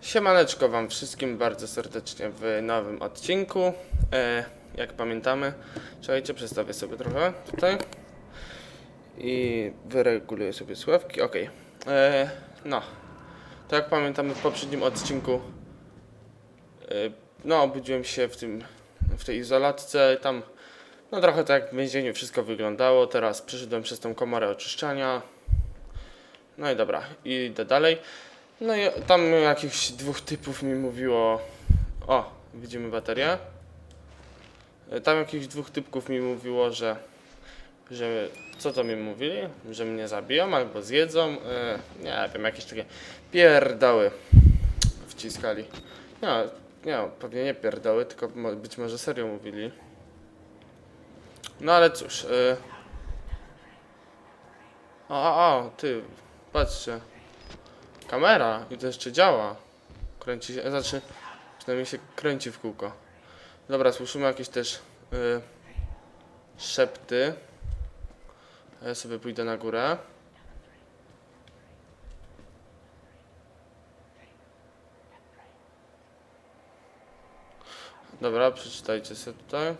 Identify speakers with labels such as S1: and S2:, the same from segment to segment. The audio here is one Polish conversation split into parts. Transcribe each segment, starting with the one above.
S1: Siemaneczko wam wszystkim bardzo serdecznie w nowym odcinku. E, jak pamiętamy, czekajcie, przestawię sobie trochę tutaj i wyreguluję sobie sławki. Ok. E, no, tak jak pamiętamy w poprzednim odcinku, e, no obudziłem się w tym, w tej izolatce, tam no trochę tak jak w więzieniu wszystko wyglądało. Teraz przeszedłem przez tą komorę oczyszczania. No i dobra, idę dalej. No i tam jakichś dwóch typów mi mówiło. O, widzimy baterię. Tam jakichś dwóch typków mi mówiło, że. że co to mi mówili? Że mnie zabiją albo zjedzą. E, nie wiem, jakieś takie pierdoły wciskali. Nie, nie, pewnie nie pierdoły, tylko być może serio mówili. No ale cóż. E... O, o, o, ty, patrzcie. Kamera i to jeszcze działa. Kręci się, znaczy przynajmniej się kręci w kółko. Dobra, słyszymy jakieś też y, szepty. Ja sobie pójdę na górę. Dobra, przeczytajcie sobie tutaj.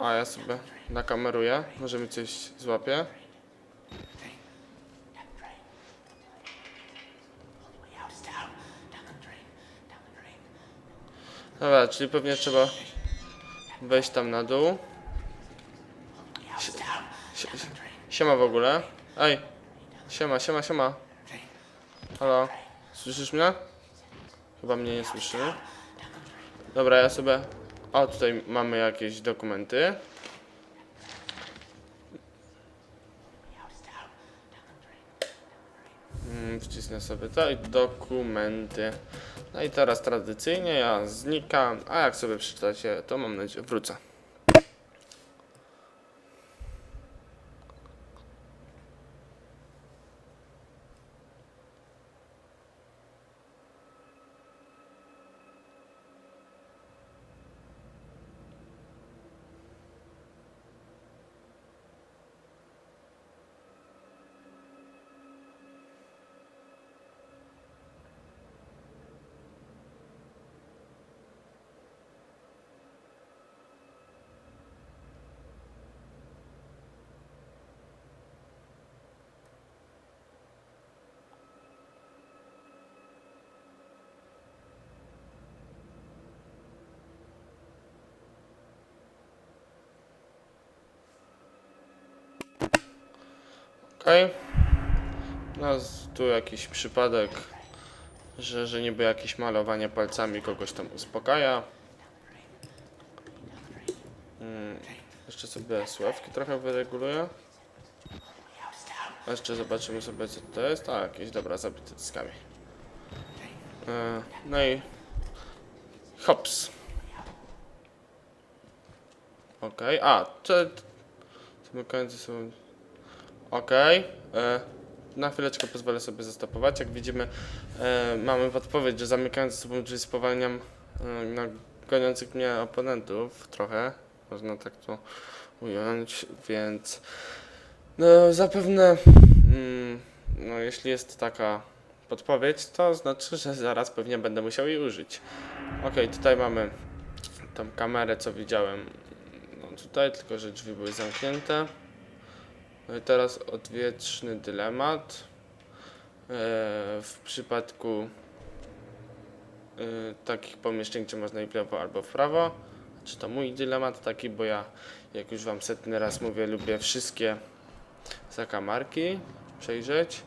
S1: A ja sobie nakameruję, może mi coś złapie. Dobra, czyli pewnie trzeba wejść tam na dół. Sie, sie, siema w ogóle. Ej, siema, siema, siema. Halo, słyszysz mnie? Chyba mnie nie słyszy. Dobra, ja sobie... O, tutaj mamy jakieś dokumenty. Mm, Wcisnę sobie i dokumenty. No i teraz tradycyjnie ja znikam, a jak sobie przeczytacie, to mam nadzieję wrócę. No, tu jakiś przypadek, że, że niby jakieś malowanie palcami kogoś tam uspokaja. Mm, jeszcze sobie sławki trochę wyreguluję. Jeszcze zobaczymy sobie co to jest. A, jakieś dobra zabite dyskami. E, no i hops. Okej, a, to zamykający są Okej. e, Na chwileczkę pozwolę sobie zastopować. Jak widzimy, e, mamy podpowiedź, że zamykając za sobą drzwi spowalniam e, na goniących mnie oponentów trochę. Można tak to ująć, więc no, zapewne mm, no, jeśli jest taka podpowiedź, to znaczy, że zaraz pewnie będę musiał jej użyć. Okej, tutaj mamy tą kamerę, co widziałem no, tutaj, tylko że drzwi były zamknięte. No teraz odwieczny dylemat. E, W przypadku e, takich pomieszczeń, gdzie można i w lewo albo w prawo. Czy to mój dylemat taki, bo ja, jak już wam setny raz mówię, lubię wszystkie zakamarki przejrzeć.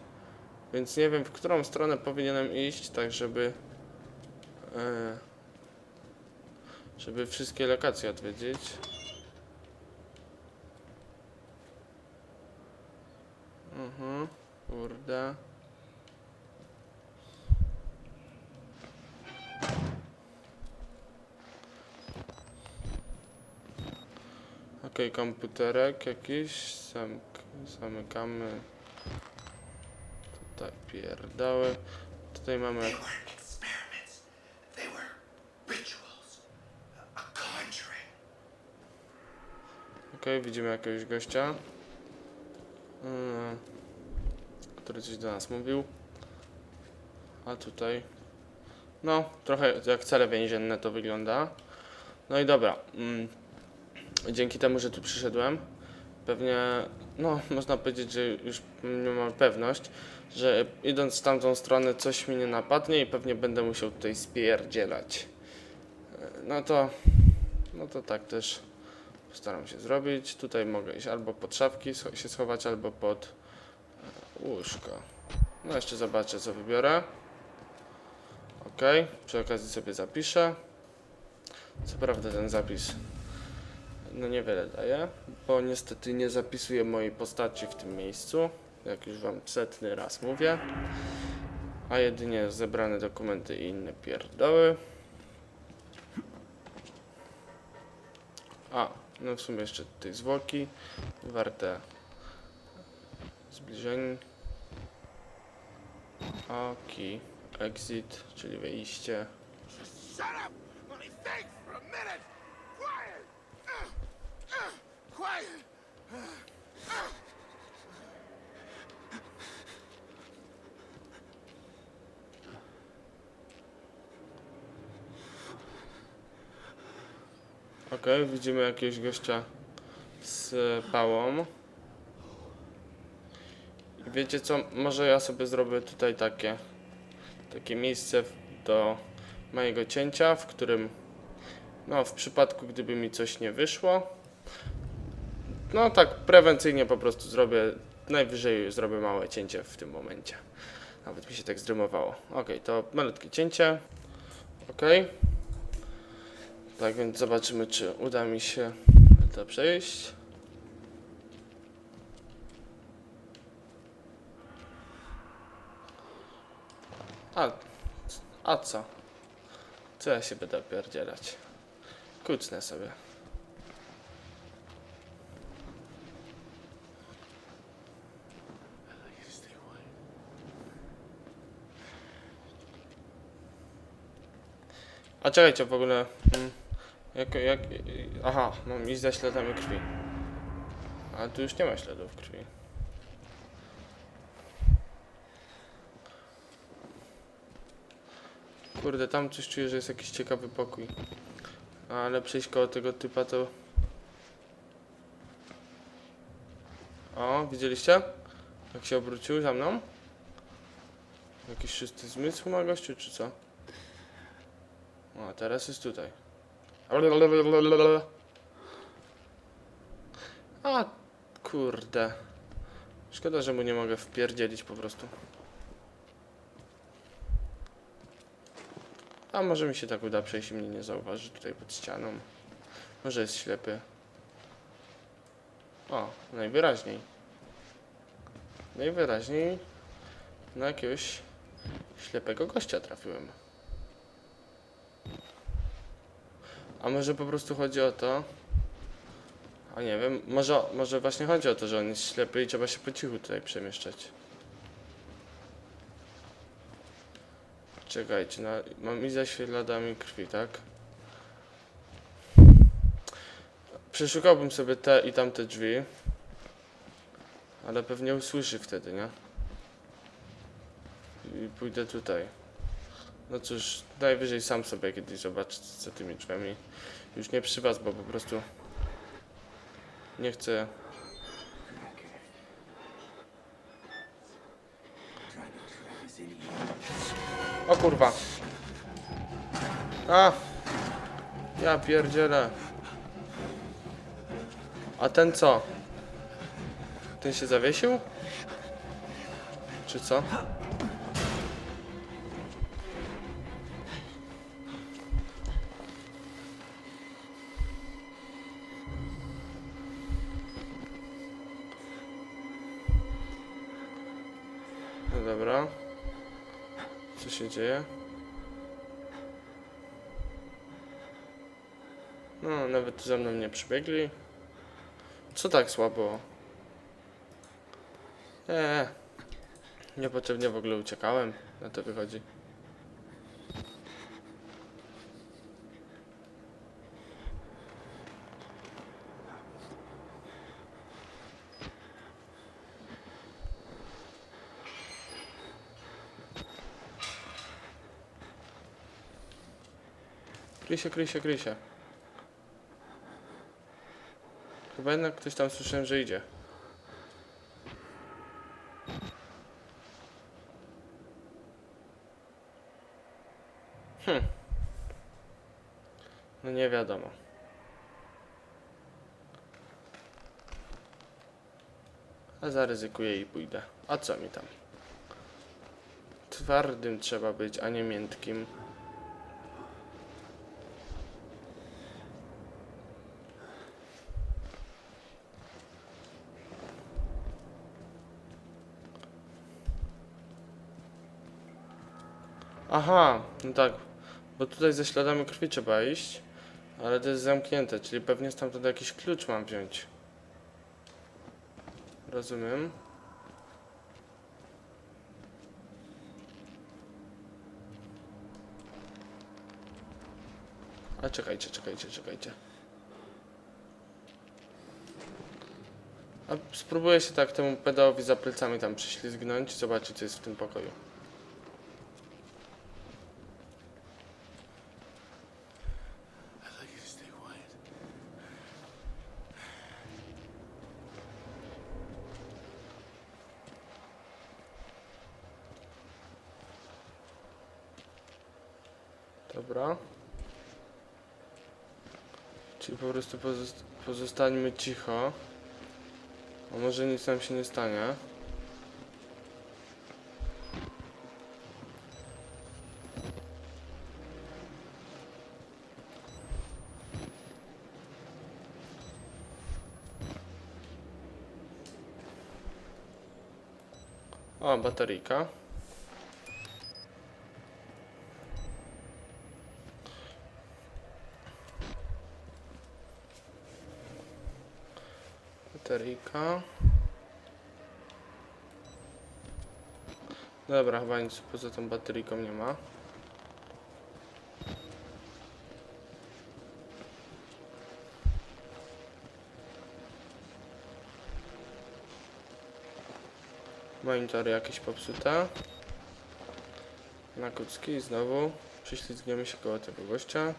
S1: Więc nie wiem, w którą stronę powinienem iść, tak żeby e, żeby wszystkie lokacje odwiedzić. Mhm, kurde. Okej, komputerek jakiś. Zamk zamykamy. Tutaj pierdoły. Tutaj mamy. Okej, widzimy jakiegoś gościa. Mm, który coś do nas mówił. A tutaj, no, trochę jak cele więzienne to wygląda. No i dobra, mm, dzięki temu, że tu przyszedłem, pewnie, no, można powiedzieć, że już nie mam pewność, że idąc w tamtą stronę coś mi nie napadnie i pewnie będę musiał tutaj spierdzielać. E, No to, no to tak też postaram się zrobić. Tutaj mogę iść albo pod szafki się schować, albo pod e, łóżko. No jeszcze zobaczę co wybiorę. Ok, przy okazji sobie zapiszę. Co prawda ten zapis no niewiele daje, bo niestety nie zapisuję mojej postaci w tym miejscu, jak już wam setny raz mówię, a jedynie zebrane dokumenty i inne pierdoły. A, no w sumie jeszcze tutaj zwłoki, warte zbliżeń. Oki, exit, czyli wyjście.
S2: Shut
S1: Okej, widzimy jakiegoś gościa z pałą. Wiecie co, może ja sobie zrobię tutaj takie, takie miejsce do mojego cięcia, w którym, no w przypadku gdyby mi coś nie wyszło, no tak prewencyjnie po prostu zrobię, najwyżej zrobię małe cięcie w tym momencie. Nawet mi się tak zdrymowało. Okej, to malutkie cięcie. Okej. Tak więc zobaczymy, czy uda mi się to przejść. A, a co? Co ja się będę pierdzielać? Kucnę sobie. A czekajcie, w ogóle... Mm, jak, jak, aha, mam iść za śladami krwi. Ale tu już nie ma śladów krwi. Kurde, tam coś czuję, że jest jakiś ciekawy pokój. Ale przejść koło tego typa to... O, widzieliście? Jak się obrócił za mną? Jakiś szósty zmysł ma gościu, czy co? O, teraz jest tutaj. A, kurde. Szkoda, że mu nie mogę wpierdzielić po prostu. A może mi się tak uda przejść i mnie nie zauważy tutaj pod ścianą. Może jest ślepy. O, najwyraźniej. Najwyraźniej na jakiegoś ślepego gościa trafiłem. A może po prostu chodzi o to. A nie wiem, może, może właśnie chodzi o to, że on jest ślepy i trzeba się po cichu tutaj przemieszczać. Czekajcie, na, mam iść za krwi, tak? Przeszukałbym sobie te i tamte drzwi. Ale pewnie usłyszy wtedy, nie? I pójdę tutaj. No cóż, najwyżej sam sobie kiedyś zobaczę za tymi drzwiami. Już nie przy was, bo po prostu nie chcę. O kurwa. A! Ja pierdzielę. A ten co? Ten się zawiesił? Czy co? No dobra. Co się dzieje? No, nawet za mną nie przybiegli. Co tak słabo? Nie. Niepotrzebnie w ogóle uciekałem. Na to wychodzi. Kryj się, kryj się, kryj się. Chyba jednak ktoś tam słyszałem, że idzie. Hm. No nie wiadomo. A zaryzykuję i pójdę. A co mi tam? Twardym trzeba być, a nie miętkim. Aha, no tak, bo tutaj ze śladami krwi trzeba iść, ale to jest zamknięte, czyli pewnie stamtąd jakiś klucz mam wziąć. Rozumiem. A czekajcie, czekajcie, czekajcie. A spróbuję się tak temu pedałowi za plecami tam przyślizgnąć i zobaczyć co jest w tym pokoju. Dobra. Czyli po prostu pozost pozostańmy cicho. A może nic nam się nie stanie. O, bateryjka. Bateryjka. Dobra, chyba nic poza tą bateryjką nie ma. Monitory jakieś popsute. Na kucki znowu. Prześlizgniemy się koło tego gościa.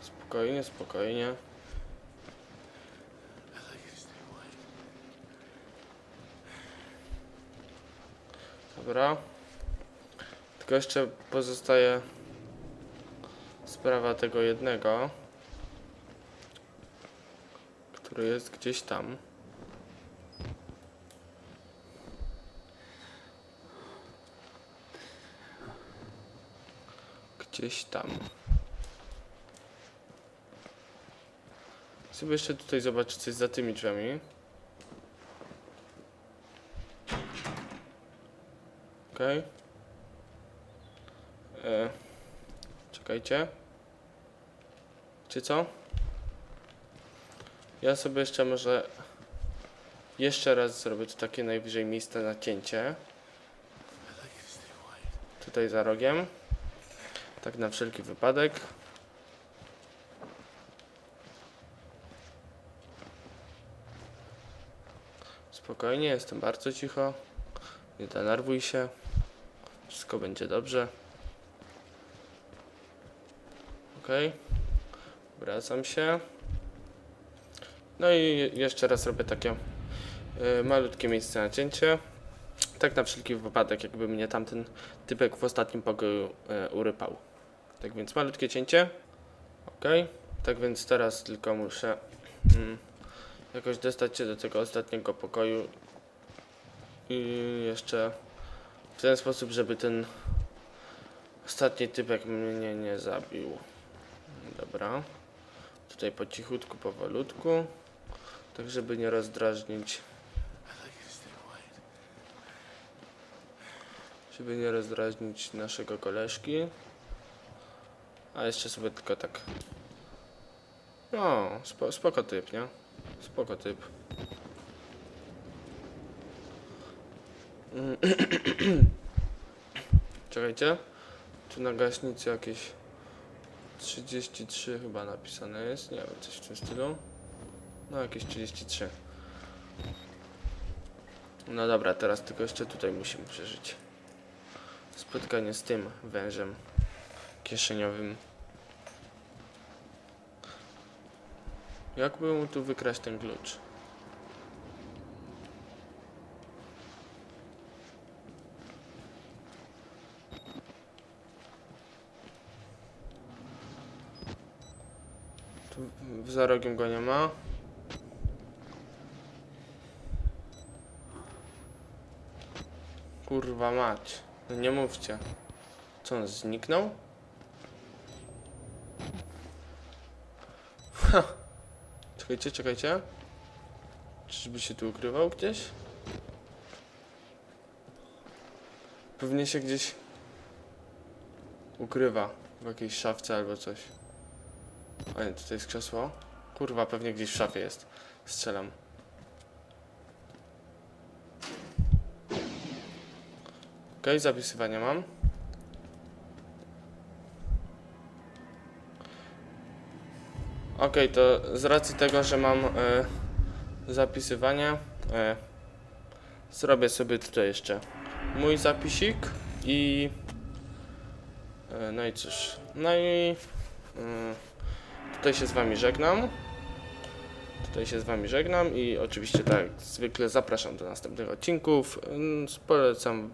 S1: Spokojnie, spokojnie. Dobra. Tylko jeszcze pozostaje sprawa tego jednego, który jest gdzieś tam. Gdzieś tam. Sobie jeszcze tutaj zobaczyć coś za tymi drzwiami. Okej. E, Czekajcie. Czy co? Ja sobie jeszcze może jeszcze raz zrobię tu takie najwyżej miejsce na cięcie. Tutaj za rogiem. Tak na wszelki wypadek. Spokojnie, jestem bardzo cicho. Nie denerwuj się. Wszystko będzie dobrze. Ok. Wracam się. No i je- jeszcze raz robię takie y, malutkie miejsce na cięcie. Tak na wszelki wypadek, jakby mnie tamten typek w ostatnim pokoju e, urypał. Tak więc malutkie cięcie. Ok. Tak więc teraz tylko muszę mm, jakoś dostać się do tego ostatniego pokoju. I jeszcze w ten sposób, żeby ten ostatni typek mnie nie zabił. Dobra. Tutaj po cichutku, powolutku. Tak, żeby nie rozdrażnić żeby nie rozdrażnić naszego koleżki. A jeszcze sobie tylko tak. No, spo, spoko typ, nie? Spoko typ. Czekajcie. Tu na gaśnicy jakieś 33 chyba napisane jest. Nie wiem, coś w tym stylu. No, jakieś 33. No dobra, teraz tylko jeszcze tutaj musimy przeżyć spotkanie z tym wężem. kieszeniowym. Jakby mu tu wykraść ten klucz? Tu za rogiem go nie ma. Kurwa mać. No nie mówcie. Co on zniknął? Ha. Czekajcie, czekajcie. Czyżby się tu ukrywał gdzieś? Pewnie się gdzieś ukrywa w jakiejś szafce albo coś. A nie, tutaj jest krzesło. Kurwa, pewnie gdzieś w szafie jest. Strzelam. Okej, zapisywanie mam. Okej, to z racji tego, że mam e, zapisywanie, e, zrobię sobie tutaj jeszcze mój zapisik i e, no i cóż, no i mm, tutaj się z wami żegnam. Tutaj się z wami żegnam i oczywiście tak jak zwykle zapraszam do następnych odcinków. Mm, Polecam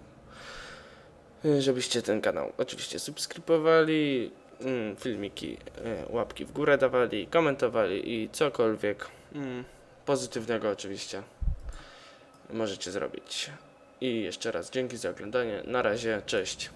S1: y, żebyście ten kanał oczywiście subskrybowali, mm, filmiki, y, łapki w górę dawali, komentowali i cokolwiek mm, pozytywnego oczywiście możecie zrobić. I jeszcze raz dzięki za oglądanie. Na razie, cześć.